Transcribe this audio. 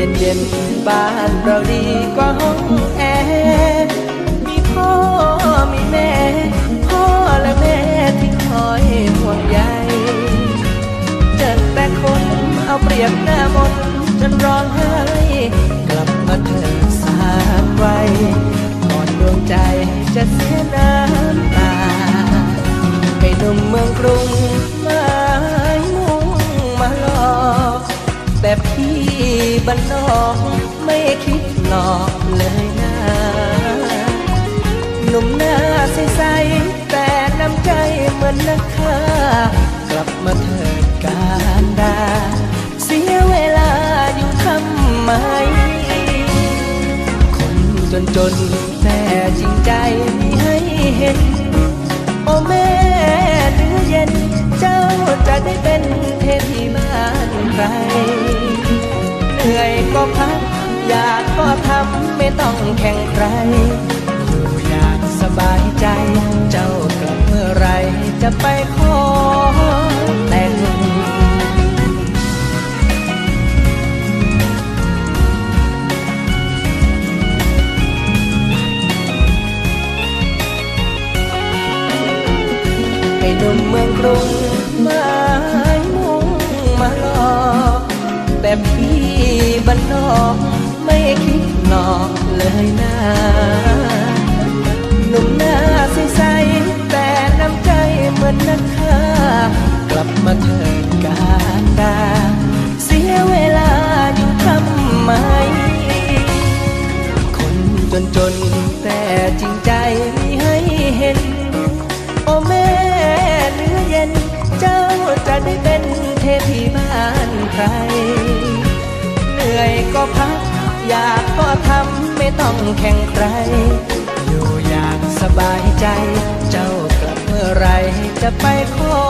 ย็นเย็นๆบ้านเราดีกว่าห้องแอร์มีพ่อมีแม่ พ่อและแม่ที่คอยห่วงใยเจอแต่คนเอาเปรียบหน้ามนจนร้องไห้กลับมาเถิดสามไว้ก่อนดวงใจจะเสียน้ำตาให้หนุ่มเมืองกรุง บ้านนอกไม่คิดหลอกเลยนะหนุ่มหน้าใสๆแต่น้ำใจเหมือนนักฆ่ากลับมาเถิดการดา เสียเวลาอยู่ทำไม คนจนจนแต่จริงใจมีให้เห็น โอ้แม่เนื้อเย็น เจ้าจะได้เป็น ทำไม่ต้องแข่งใครอยู่อย่างสบายใจ เจ้ากลับเมื่อไรจะไปขอแต่งให้หนุ่มเมืองกรุงมามุ่งมาหลอกแต่พี่บ้านนอกไม่คิด หลอกเลยนะหนุ่มหน้าใสๆแต่น้ำใจเหมือนนักฆ่ากลับมาเถิดการดา เสียเวลาอยู่ทำไม คนจนจนแต่จริงใจมีให้เห็น โอ้แม่เนื้อเย็น เจ้าจะได้เป็นเทพีบ้านใคร เหนื่อยก็พัก อยากก็ทำไม่ต้องแข่งใคร อยู่อย่างสบายใจ เจ้ากลับเมื่อไรจะไปขอ